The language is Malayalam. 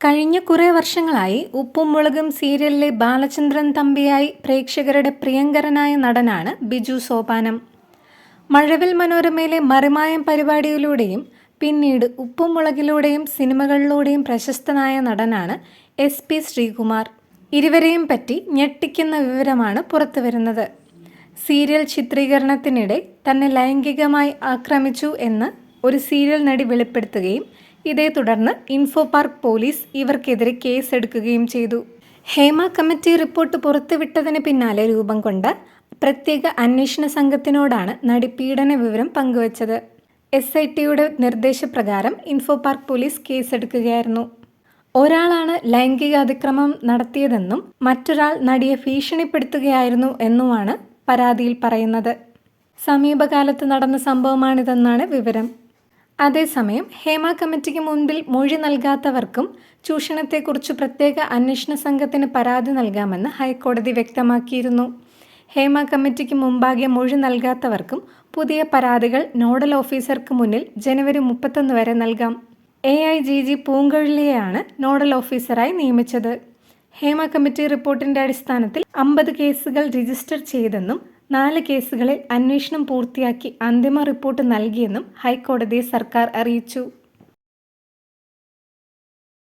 കഴിഞ്ഞ കുറേ വർഷങ്ങളായി ഉപ്പും മുളകും സീരിയലിലെ ബാലചന്ദ്രൻ തമ്പിയായി പ്രേക്ഷകരുടെ പ്രിയങ്കരനായ നടനാണ് ബിജു സോപാനം. മഴവിൽ മനോരമയിലെ മറിമായം പരിപാടിയിലൂടെയും പിന്നീട് ഉപ്പും മുളകിലൂടെയും സിനിമകളിലൂടെയും പ്രശസ്തനായ നടനാണ് എസ് പി ശ്രീകുമാർ. ഇരുവരെയും പറ്റി ഞെട്ടിക്കുന്ന വിവരമാണ് പുറത്തുവരുന്നത് സീരിയൽ ചിത്രീകരണത്തിനിടെ തന്നെ ലൈംഗികമായി ആക്രമിച്ചു എന്ന് ഒരു സീരിയൽ നടി വെളിപ്പെടുത്തുകയും ഇതേ തുടർന്ന് ഇൻഫോ പാർക്ക് പോലീസ് ഇവർക്കെതിരെ കേസെടുക്കുകയും ചെയ്തു. ഹേമ കമ്മിറ്റി റിപ്പോർട്ട് പുറത്തുവിട്ടതിന് പിന്നാലെ രൂപം കൊണ്ട പ്രത്യേക അന്വേഷണ സംഘത്തിനോടാണ് നടി പീഡന വിവരം പങ്കുവച്ചത്. എസ് ഐ ടിയുടെ നിർദ്ദേശപ്രകാരം ഇൻഫോ പാർക്ക് പോലീസ് കേസെടുക്കുകയായിരുന്നു. ഒരാളാണ് ലൈംഗിക അതിക്രമം നടത്തിയതെന്നും മറ്റൊരാൾ നടിയെ ഭീഷണിപ്പെടുത്തുകയായിരുന്നു എന്നുമാണ് പരാതിയിൽ പറയുന്നത്. സമീപകാലത്ത് നടന്ന സംഭവമാണിതെന്നാണ് വിവരം. അതേസമയം ഹേമ കമ്മിറ്റിക്ക് മുൻപിൽ മൊഴി നൽകാത്തവർക്കും ചൂഷണത്തെക്കുറിച്ച് പ്രത്യേക അന്വേഷണ സംഘത്തിന് പരാതി നൽകാമെന്ന് ഹൈക്കോടതി വ്യക്തമാക്കിയിരുന്നു. ഹേമ കമ്മിറ്റിക്ക് മുമ്പാകെ മൊഴി നൽകാത്തവർക്കും പുതിയ പരാതികൾ നോഡൽ ഓഫീസർക്ക് മുന്നിൽ ജനുവരി മുപ്പത്തൊന്ന് വരെ നൽകാം. എ ഐ ജി ജി പൂങ്കൊഴിലിയെയാണ് നോഡൽ ഓഫീസറായി നിയമിച്ചത്. ഹേമ കമ്മിറ്റി റിപ്പോർട്ടിന്റെ അടിസ്ഥാനത്തിൽ അമ്പത് കേസുകൾ രജിസ്റ്റർ ചെയ്തെന്നും നാല് കേസുകളിൽ അന്വേഷണം പൂർത്തിയാക്കി അന്തിമ റിപ്പോർട്ട് നൽകിയെന്നും ഹൈക്കോടതിയെ സർക്കാർ അറിയിച്ചു.